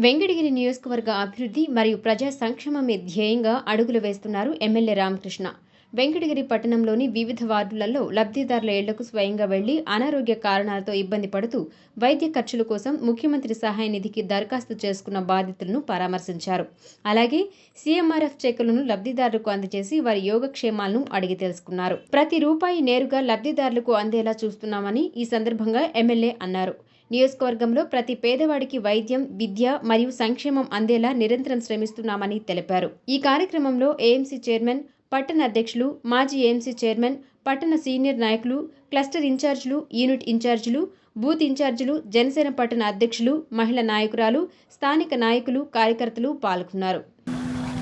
వెంకటగిరి నియోజకవర్గ అభివృద్ధి మరియు ప్రజా సంక్షేమమే ధ్యేయంగా అడుగులు వేస్తున్నారు ఎమ్మెల్యే రామకృష్ణ. వెంకటగిరి పట్టణంలోని వివిధ వార్డులలో లబ్ధిదారుల ఇళ్ళకు స్వయంగా వెళ్ళి అనారోగ్య కారణాలతో ఇబ్బంది పడుతూ వైద్య ఖర్చుల కోసం ముఖ్యమంత్రి సహాయ నిధికి దరఖాస్తు చేసుకున్న బాధితులను పరామర్శించారు. అలాగే సీఎంఆర్ఎఫ్ చెక్కులను లబ్ధిదారులకు అందజేసి వారి యోగక్షేమాలను అడిగి తెలుసుకున్నారు. ప్రతి రూపాయి నేరుగా లబ్ధిదారులకు అందేలా చూస్తున్నామని ఈ సందర్భంగా ఎమ్మెల్యే అన్నారు. నియోజకవర్గంలో ప్రతి పేదవాడికి వైద్యం విద్య మరియు సంక్షేమం అందేలా నిరంతరం శ్రమిస్తున్నామని తెలిపారు. ఈ కార్యక్రమంలో ఏఎంసీ చైర్మన్ పట్టణ అధ్యక్షులు మాజీ ఏఎంసీ చైర్మన్ పట్టణ సీనియర్ నాయకులు క్లస్టర్ ఇన్ఛార్జీలు యూనిట్ ఇన్ఛార్జీలు బూత్ ఇన్ఛార్జీలు జనసేన పట్టణ అధ్యక్షులు మహిళా నాయకురాలు స్థానిక నాయకులు కార్యకర్తలు పాల్గొన్నారు.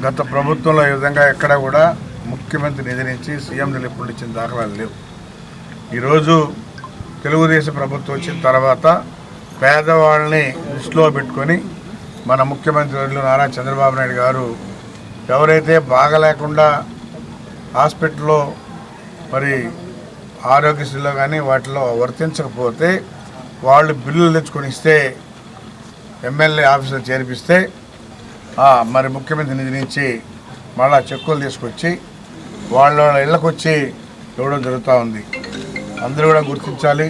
గత ప్రభుత్వంలో ఈ విధంగా ఎక్కడ కూడా ముఖ్యమంత్రి నిధి నుంచి సీఎం నిలుపులు ఇచ్చిన దాఖలాలు లేవు. ఈరోజు తెలుగుదేశం ప్రభుత్వం వచ్చిన తర్వాత పేదవాళ్ళని దృష్టిలో పెట్టుకొని మన ముఖ్యమంత్రి వర్యులు నారా చంద్రబాబు నాయుడు గారు ఎవరైతే బాగలేకుండా హాస్పిటల్లో మరి ఆరోగ్యశ్రీలో కానీ వాటిలో వర్తించకపోతే వాళ్ళు బిల్లులు తెచ్చుకొని ఇస్తే ఎమ్మెల్యే ఆఫీసులో చేర్పిస్తే మరి ముఖ్యమంత్రి నిధి నుంచి మళ్ళా చెక్కులు తీసుకొచ్చి వాళ్ళ వాళ్ళ ఇళ్ళకు వచ్చి ఇవ్వడం జరుగుతూ ఉంది. అందరూ కూడా గుర్తించాలి.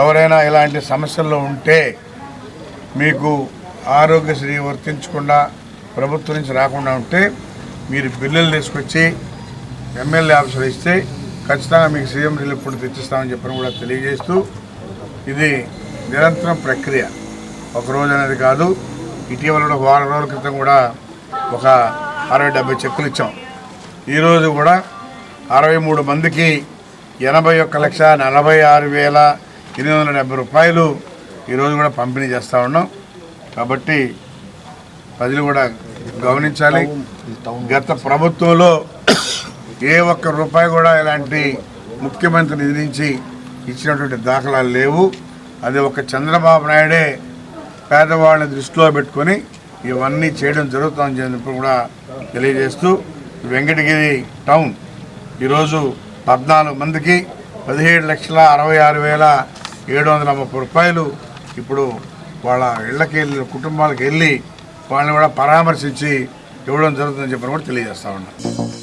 ఎవరైనా ఇలాంటి సమస్యల్లో ఉంటే మీకు ఆరోగ్యశ్రీ వర్తించకుండా ప్రభుత్వం నుంచి రాకుండా ఉంటే మీరు బిల్లులు తీసుకొచ్చి ఎమ్మెల్యే ఆఫీసులో ఇస్తే ఖచ్చితంగా మీకు సీఎం రిలీఫ్ ఫండ్ తెచ్చిస్తామని చెప్పని కూడా తెలియజేస్తూ ఇది నిరంతరం ప్రక్రియ. ఒక రోజు అనేది కాదు ఇటీవల కూడా ఒక వారం రోజుల క్రితం కూడా ఒక అరవై డెబ్బై చెక్కులు ఇచ్చాం. ఈరోజు కూడా అరవై మూడు మందికి ఎనభై ఒక్క లక్ష నలభై ఆరు వేల ఎనిమిది వందల డెబ్బై రూపాయలు ఈరోజు కూడా పంపిణీ చేస్తూ ఉన్నాం. కాబట్టి ప్రజలు కూడా గమనించాలి. గత ప్రభుత్వంలో ఏ ఒక్క రూపాయి కూడా ఇలాంటి ముఖ్యమంత్రి నిధి నుంచి ఇచ్చినటువంటి దాఖలాలు లేవు. అది ఒక చంద్రబాబు నాయుడే పేదవాళ్ళని దృష్టిలో పెట్టుకొని ఇవన్నీ చేయడం జరుగుతుందని చెప్పి కూడా తెలియజేస్తూ వెంకటగిరి టౌన్ ఈరోజు పద్నాలుగు మందికి పదిహేడు లక్షల అరవై ఆరు వేల ఏడు వందల ముప్పై రూపాయలు ఇప్పుడు వాళ్ళ ఇళ్ళకి వెళ్ళి కుటుంబాలకు వెళ్ళి వాళ్ళని కూడా పరామర్శించి ఇవ్వడం జరుగుతుందని చెప్పి కూడా తెలియజేస్తా ఉన్నాను